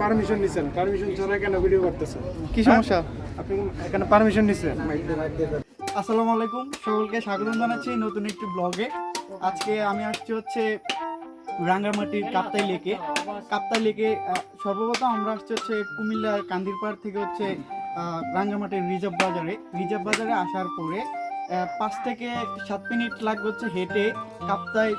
Permission নিছেন। Permission ছাড়া কেন ভিডিও করতেছেন? কি সমস্যা? আপনি এখানে পারমিশন নিছেন? আসসালামু আলাইকুম। সকলকে স্বাগতম জানাচ্ছি নতুন একটি ব্লগে আজকে আমি আসছি হচ্ছে রাঙ্গামাটির কাপ্তাই লেকে কাপ্তাই লেকে সর্বপ্রথম আমরা আসছি হচ্ছে কুমিল্লার কান্দিরপাড় থেকে হচ্ছে রাঙ্গামাটির রিজার্ভ বাজারে। রিজার্ভ বাজারে আসার পরে পাঁচ থেকে সাত মিনিট লাগবে হচ্ছে হেঁটে কাপ্তাই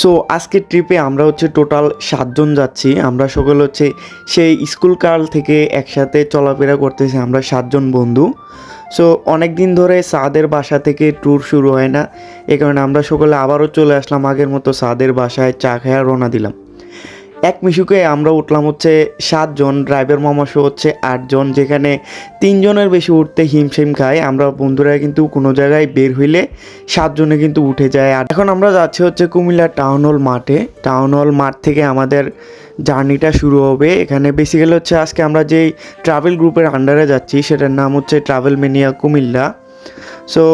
সো আজকের ট্রিপে আমরা হচ্ছে টোটাল সাতজন যাচ্ছি। আমরা সকলে হচ্ছে সেই স্কুল কাল থেকে একসাথে চলাফেরা করতেছি, আমরা সাতজন বন্ধু। সো অনেক দিন ধরে সাদের বাসা থেকে ট্যুর শুরু হয় না। এ কারণে আমরা সকলে আবারও চলে আসলাম আগের মতো সাদের বাসায় চা খেয়ে রওনা দিলাম। এক মিশুকে আমরা উঠলাম হচ্ছে সাতজন ড্রাইভার মামাসহ হচ্ছে আটজন, যেখানে তিনজনের বেশি উঠতে হিমশিম খায়। আমরা বন্ধুরা কিন্তু কোনো জায়গায় বের হইলে সাতজনে কিন্তু উঠে যায়। আর এখন আমরা যাচ্ছি হচ্ছে কুমিল্লা টাউন হল মাঠে। টাউন হল মাঠ থেকে আমাদের জার্নিটা শুরু হবে। এখানে বেসিক্যালি হচ্ছে আজকে আমরা যেই ট্রাভেল গ্রুপের আন্ডারে যাচ্ছি, সেটার নাম হচ্ছে ট্রাভেল মেনিয়া কুমিল্লা। সো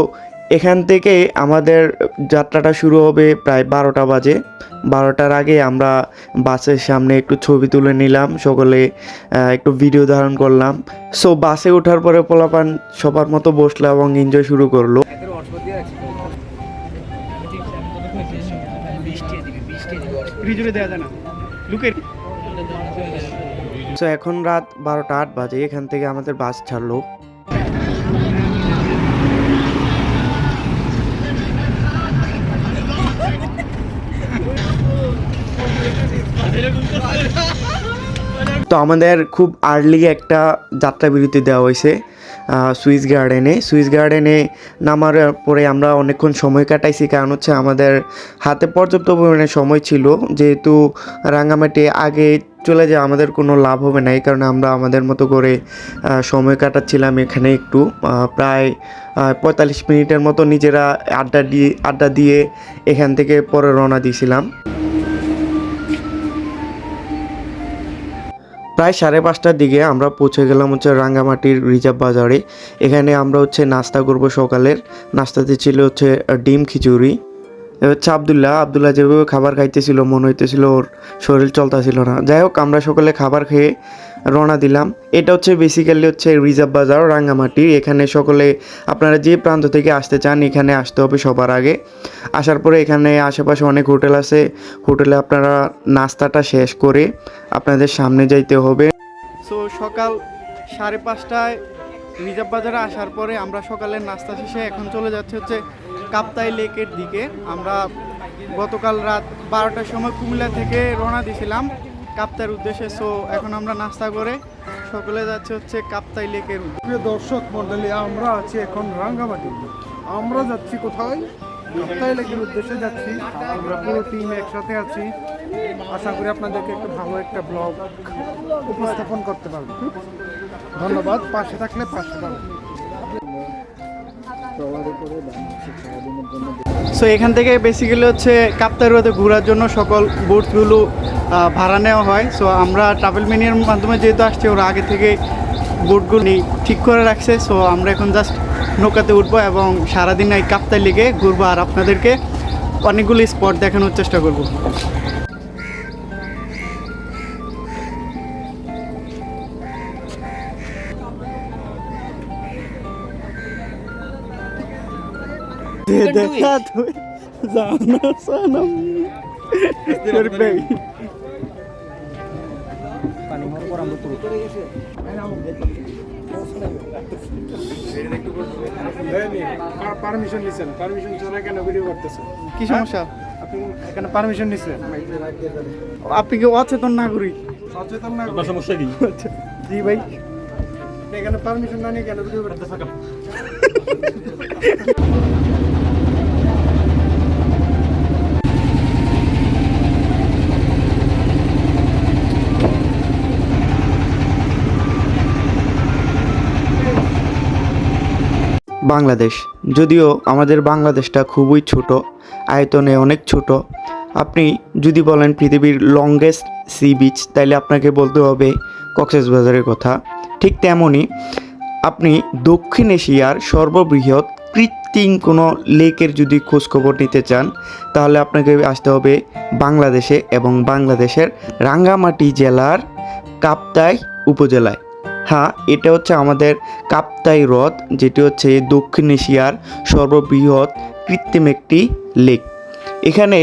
এখান থেকে আমাদের যাত্রাটা শুরু হবে প্রায় বারোটা বাজে। বারোটার আগে আমরা বাসের সামনে একটু ছবি তুলে নিলাম, সকলে একটু ভিডিও ধারণ করলাম। সো বাসে ওঠার পরে পোলাপান সবার মতো বসল এবং এনজয় শুরু করল। সো এখন রাত বারোটা আট বাজে, এখান থেকে আমাদের বাস ছাড়লো। তো আমাদের খুব আর্লি একটা যাত্রা বিরতি দেওয়া হয়েছে সুইস গার্ডেনে। সুইস গার্ডেনে নামার পরে আমরা অনেকক্ষণ সময় কাটাইছি, কারণ হচ্ছে আমাদের হাতে পর্যাপ্ত পরিমাণে সময় ছিল। যেহেতু রাঙামাটি আগে চলে যায় আমাদের কোনো লাভ হবে না, এই কারণে আমরা আমাদের মতো করে সময় কাটাচ্ছিলাম এখানে একটু। প্রায় পঁয়তাল্লিশ মিনিটের মতো নিজেরা আড্ডা দিয়ে আড্ডা দিয়ে এখান থেকে পরে রওনা দিয়েছিলাম। প্রায় সাড়ে পাঁচটার দিকে আমরা পৌঁছে গেলাম হচ্ছে রাঙ্গামাটির রিজার্ভ বাজারে। এখানে আমরা হচ্ছে নাস্তা করব সকালের। নাস্তাতে ছিল হচ্ছে ডিম খিচুড়ি। হচ্ছে আবদুল্লাহ। আবদুল্লাহ যেভাবে খাবার খাইতেছিল, মনে হইতেছিল ওর শরীর চলতেছিল না। যাই হোক, আমরা সকালে খাবার খেয়ে রওনা দিলাম। এটা হচ্ছে বেসিক্যালি হচ্ছে রিজার্ভ বাজার, রাঙ্গামাটি। এখানে সকলে, আপনারা যে প্রান্ত থেকে আসতে চান, এখানে আসতে হবে সবার আগে। আসার পরে এখানে আশেপাশে অনেক হোটেল আছে। হোটেলে আপনারা নাস্তাটা শেষ করে আপনাদের সামনে যাইতে হবে। সো সকাল সাড়ে পাঁচটায় রিজার্ভ বাজারে আসার পরে আমরা সকালের নাস্তা শেষে এখন চলে যাচ্ছে হচ্ছে কাপ্তাই লেকের দিকে। আমরা গতকাল রাত বারোটার সময় কুমিল্লা থেকে রওনা দিয়েছিলাম কাপ্তাইয়ের উদ্দেশ্যে সো এখন আমরা নাস্তা করে সকলে যাচ্ছে হচ্ছে কাপ্তাই লেকের প্রিয় দর্শক মন্ডলী আমরা আছি এখন রাঙ্গামাটি আমরা যাচ্ছি কোথায়? কাপ্তাই লেকের উদ্দেশ্যে যাচ্ছি। আমরা পুরো টিম একসাথে আছি। আশা করি আপনাদেরকে একটা ভালো একটা ব্লগ উপস্থাপন করতে পারব। ধন্যবাদ পাশে থাকলে পাশে পাবেন। সো এখান থেকে বেসিক্যালি হচ্ছে কাপ্তারুয়াতে ঘোরার জন্য সকল বোটগুলো ভাড়া নেওয়া হয়। সো আমরা ট্রাভেল মিনির মাধ্যমে যেহেতু আসছি, ওরা আগে থেকে বোটগুলো ঠিক করে রাখছে। সো আমরা এখন জাস্ট নৌকাতে উঠবো এবং সারাদিন এই কাপ্তাই লেগে ঘুরবো। আর আপনাদেরকে অনেকগুলি স্পট দেখানোর চেষ্টা করব। সানম তোর ভাই পারমিশন নিছেন পারমিশন ছাড়া কেন ভিডিও করতেছেন? কি সমস্যা? আপনি এখানে পারমিশন নিছেন। আপনি কি অচেতন নাগরিক? সচেতন না সমস্যা কি? আচ্ছা, জি ভাই। এখানে পারমিশন না নিয়ে কেন ভিডিও করতেছেন? বাংলাদেশ। যদিও আমাদের বাংলাদেশটা খুবই ছোট, আয়তনে অনেক ছোট। আপনি যদি বলেন পৃথিবীর লংগেস্ট সি বিচ তাইলে আপনাকে বলতে হবে কক্সবাজারের কথা। ঠিক তেমনই আপনি দক্ষিণ এশিয়ার সর্ববৃহৎ কৃত্রিম কোনো লেকের যদি খোঁজখবর নিতে চান, তাহলে আপনাকে আসতে হবে বাংলাদেশে এবং বাংলাদেশের রাঙ্গামাটি জেলার কাপ্তাই উপজেলায়। হ্যাঁ এটা হচ্ছে আমাদের কাপ্তাই হ্রদ, যেটি হচ্ছে দক্ষিণ এশিয়ার সর্ববৃহৎ কৃত্রিম একটি লেক। এখানে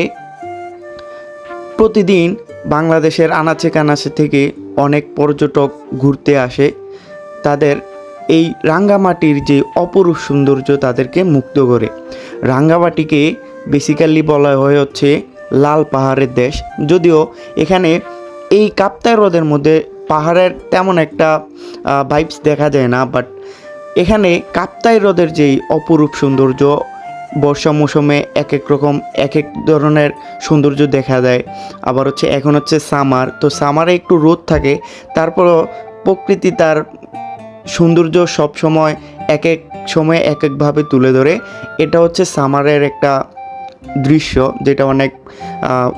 প্রতিদিন বাংলাদেশের আনাচে কানাচে থেকে অনেক পর্যটক ঘুরতে আসে। তাদের এই রাঙ্গামাটির যে অপরূপ সৌন্দর্য তাদেরকে মুক্ত করে। রাঙ্গামাটিকে বেসিক্যালি বলা হয় হচ্ছে লাল পাহাড়ের দেশ। যদিও এখানে এই কাপ্তাই হ্রদের মধ্যে পাহাড়ের তেমন একটা ভাইবস দেখা যায় না বাট এখানে কাপ্তাই হ্রদের যেই অপরূপ সৌন্দর্য, বর্ষা মৌসুমে এক এক রকম এক এক ধরনের সৌন্দর্য দেখা দেয়। আবার হচ্ছে এখন হচ্ছে সামার তো সামারে একটু রোদ থাকে, তারপরও প্রকৃতি তার সৌন্দর্য সব সময় এক এক সময় এক একভাবে তুলে ধরে। এটা হচ্ছে সামারের একটা দৃশ্য যেটা অনেক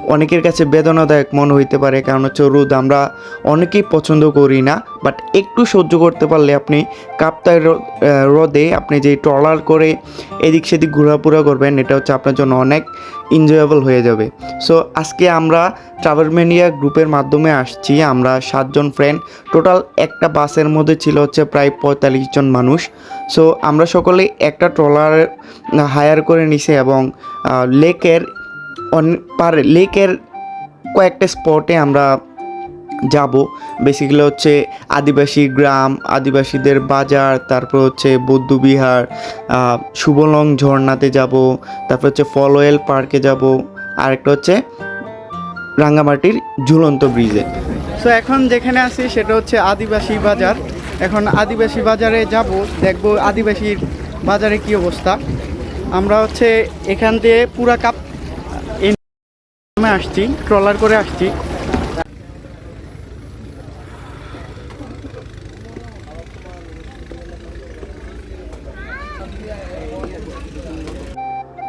অনেকের কাছে বেদনাদায়ক মনে হইতে পারে। কারণ হচ্ছে রোদ আমরা অনেকেই পছন্দ করি না বাট একটু সহ্য করতে পারলে আপনি কাপ্তায় আহ, আপনি যে ট্রলার করে এদিক সেদিক ঘোরাফেরা করবেন এটা হচ্ছে আপনার জন্য অনেক এনজয়েবল হয়ে যাবে। সো আজকে আমরা ট্রাভেলমেনিয়া গ্রুপের মাধ্যমে আসছি। আমরা সাতজন ফ্রেন্ড টোটাল একটা বাসের মধ্যে ছিল হচ্ছে প্রায় পঁয়তাল্লিশ জন মানুষ। সো আমরা সকলে একটা ট্রলার হায়ার করে নিছি এবং লেকের পার লেকের কয়েকটা স্পটে আমরা যাব। বেসিক্যালি হচ্ছে আদিবাসী গ্রাম, আদিবাসীদের বাজার, তারপর হচ্ছে বৌদ্ধবিহার শুভলং ঝর্ণাতে যাব, তারপর হচ্ছে ফলওয়েল পার্কে যাব, আরেকটা হচ্ছে রাঙ্গামাটির ঝুলন্ত ব্রিজে সো এখন যেখানে আছি সেটা হচ্ছে আদিবাসী বাজার। এখন আদিবাসী বাজারে যাব, দেখব আদিবাসীর বাজারে কি অবস্থা। আমরা হচ্ছে এখান দিয়ে পুরা কাপ আসছি ট্রলার করে আসছি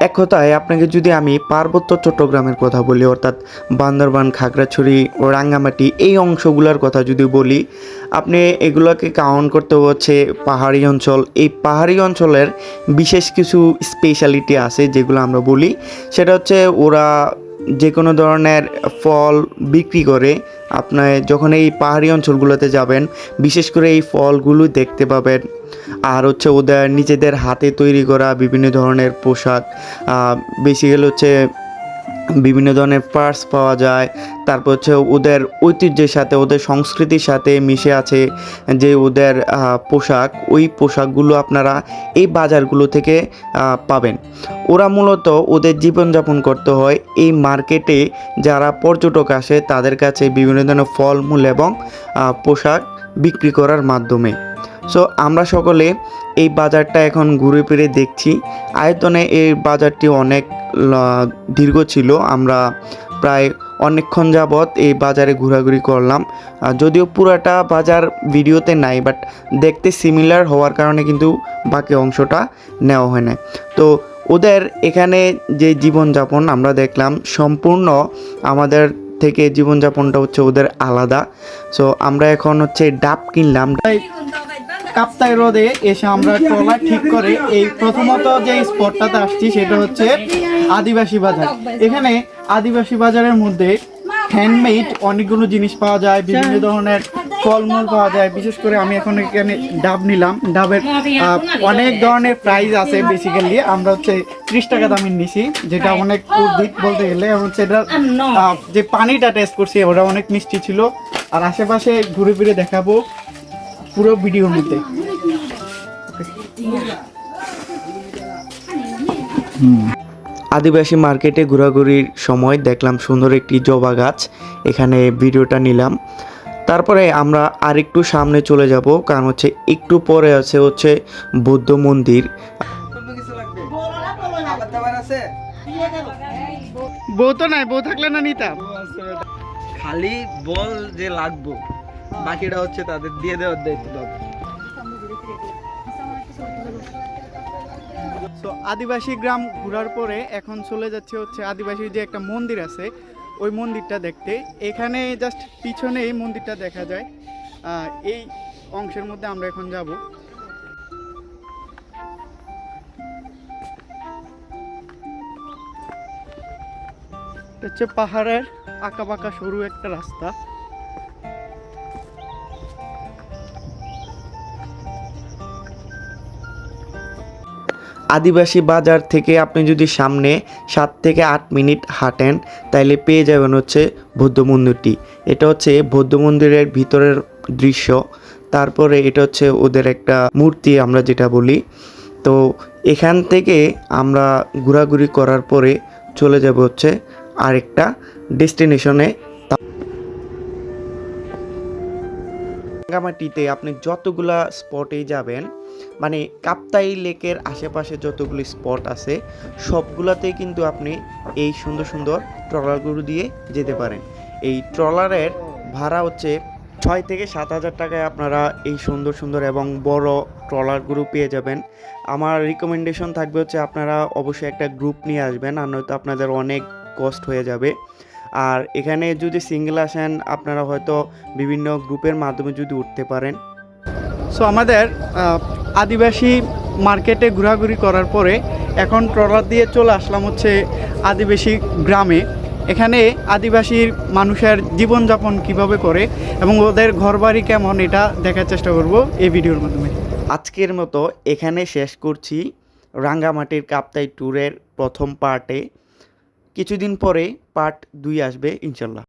এক কথায় আপনাকে যদি আমি পার্বত্য চট্টগ্রামের কথা বলি, অর্থাৎ বান্দরবান, খাগড়াছড়ি, রাঙ্গামাটি, এই অংশগুলোর কথা যদি বলি, আপনি এগুলোকে কাউন্ট করতে হচ্ছে পাহাড়ি অঞ্চল। এই পাহাড়ি অঞ্চলের বিশেষ কিছু স্পেশালিটি আছে যেগুলো আমরা বলি। সেটা হচ্ছে ওরা যে কোনো ধরনের ফল বিক্রি করে। আপনার যখন এই পাহাড়ি অঞ্চলগুলোতে যাবেন, বিশেষ করে এই ফলগুলো দেখতে পাবেন। আর হচ্ছে ওদের নিজেদের হাতে তৈরি করা বিভিন্ন ধরনের পোশাক বেসিক্যালি হচ্ছে বিভিন্ন ধরনের পার্স পাওয়া যায়। তারপর হচ্ছে ওদের ঐতিহ্যের সাথে, ওদের সংস্কৃতির সাথে মিশে আছে যে ওদের পোশাক। ওই পোশাকগুলো আপনারা এই বাজারগুলো থেকে পাবেন। ওরা মূলত ওদের জীবনযাপন করতে হয় এই মার্কেটে। যারা পর্যটক আসে তাদের কাছে বিভিন্ন ধরনের ফলমূল এবং পোশাক বিক্রি করার মাধ্যমে। সো আমরা সকলে এই বাজারটা এখন ঘুরে ফিরে দেখছি। আয়তনে এই বাজারটি অনেক দীর্ঘ ছিল। আমরা প্রায় অনেকক্ষণ যাবৎ এই বাজারে ঘোরাঘুরি করলাম। যদিও পুরাটা বাজার ভিডিওতে নাই বাট দেখতে সিমিলার হওয়ার কারণে কিন্তু বাকি অংশটা নেওয়া হয় না তো, ওদের এখানে যে জীবনযাপন আমরা দেখলাম, সম্পূর্ণ আমাদের থেকে জীবনযাপনটা হচ্ছে ওদের আলাদা। সো আমরা এখন হচ্ছে ডাব কিনলাম। কাপ্তাই হ্রদে এসে আমরা ট্রলার ঠিক করে এই প্রথমত যে স্পটটাতে আসছি সেটা হচ্ছে আদিবাসী বাজার। এখানে আদিবাসী বাজারের মধ্যে হ্যান্ডমেড অনেকগুলো জিনিস পাওয়া যায় বিভিন্ন ধরনের ফলমূল পাওয়া যায়। বিশেষ করে আমি এখন এখানে ডাব নিলাম। ডাবের অনেক ধরনের প্রাইস আছে বেসিক্যালি আমরা হচ্ছে ত্রিশ টাকা দামের নিছি যেটা অনেক উদ্ভিদ বলতে গেলে হচ্ছে আহ, যে পানিটা টেস্ট করছি ওটা অনেক মিষ্টি ছিল। আর আশেপাশে ঘুরে ফিরে দেখাবো। পুরো ভিডিওর মধ্যে। আদিবাসী মার্কেটে ঘোরাঘুরির সময় দেখলাম সুন্দর একটি জবা গাছ। এখানে ভিডিওটা নিলাম। তারপরে আমরা আরেকটু সামনে চলে যাব কারণ হচ্ছে একটু পরে আছে হচ্ছে বৌদ্ধ মন্দির। বউ তো নাই বউ থাকলে না নিতাম। খালি বল যে লাগবো। বাকিটা হচ্ছে তাদের দিয়ে দেওয়ার দায়িত্ব তো। আদিবাসী গ্রাম ঘোরার পরে এখন চলে যাচ্ছে হচ্ছে আদিবাসী যে একটা মন্দির আছে, ওই মন্দিরটা দেখতে। এখানে জাস্ট পিছনে এই মন্দিরটা দেখা যায়। এই অংশের মধ্যে আমরা এখন যাব। হচ্ছে পাহাড়ের আঁকা বাঁকা সরু একটা রাস্তা। আদিবাসী বাজার থেকে আপনি যদি সামনে সাত থেকে আট মিনিট হাঁটেন, তাইলে পেয়ে যাবেন হচ্ছে বৌদ্ধ মন্দিরটি। এটা হচ্ছে বৌদ্ধ মন্দিরের ভিতরের দৃশ্য। তারপরে এটা হচ্ছে ওদের একটা মূর্তি আমরা যেটা বলি। তো এখান থেকে আমরা ঘোরাঘুরি করার পরে চলে যাব হচ্ছে আরেকটা ডেস্টিনেশনে রাঙ্গামাটিতে আপনি যতগুলা স্পটে যাবেন মানে কাপ্তাই লেকের আশেপাশে যতগুলি স্পট আছে, সবগুলাতেই কিন্তু আপনি এই সুন্দর সুন্দর ট্রলারগুলো দিয়ে যেতে পারেন। এই ট্রলারের ভাড়া হচ্ছে ছয় থেকে সাত হাজার টাকায় আপনারা এই সুন্দর সুন্দর এবং বড় ট্রলারগুলো পেয়ে যাবেন। আমার রিকমেন্ডেশন থাকবে হচ্ছে আপনারা অবশ্যই একটা গ্রুপ নিয়ে আসবেন, আর নয়তো আপনাদের অনেক কষ্ট হয়ে যাবে। আর এখানে যদি সিঙ্গেল আসেন, আপনারা হয়তো বিভিন্ন গ্রুপের মাধ্যমে যদি উঠতে পারেন। সো আমাদের আদিবাসী মার্কেটে ঘোরাঘুরি করার পরে এখন ট্রলার দিয়ে চলে আসলাম হচ্ছে আদিবাসী গ্রামে। এখানে আদিবাসীর মানুষের জীবনযাপন কীভাবে করে এবং ওদের ঘরবাড়ি কেমন এটা দেখার চেষ্টা করব এই ভিডিওর মাধ্যমে। আজকের মতো এখানে শেষ করছি। রাঙ্গামাটির কাপ্তাই ট্যুরের প্রথম পার্টে। কিছুদিন পরে পার্ট দুই আসবে, ইনশাল্লাহ।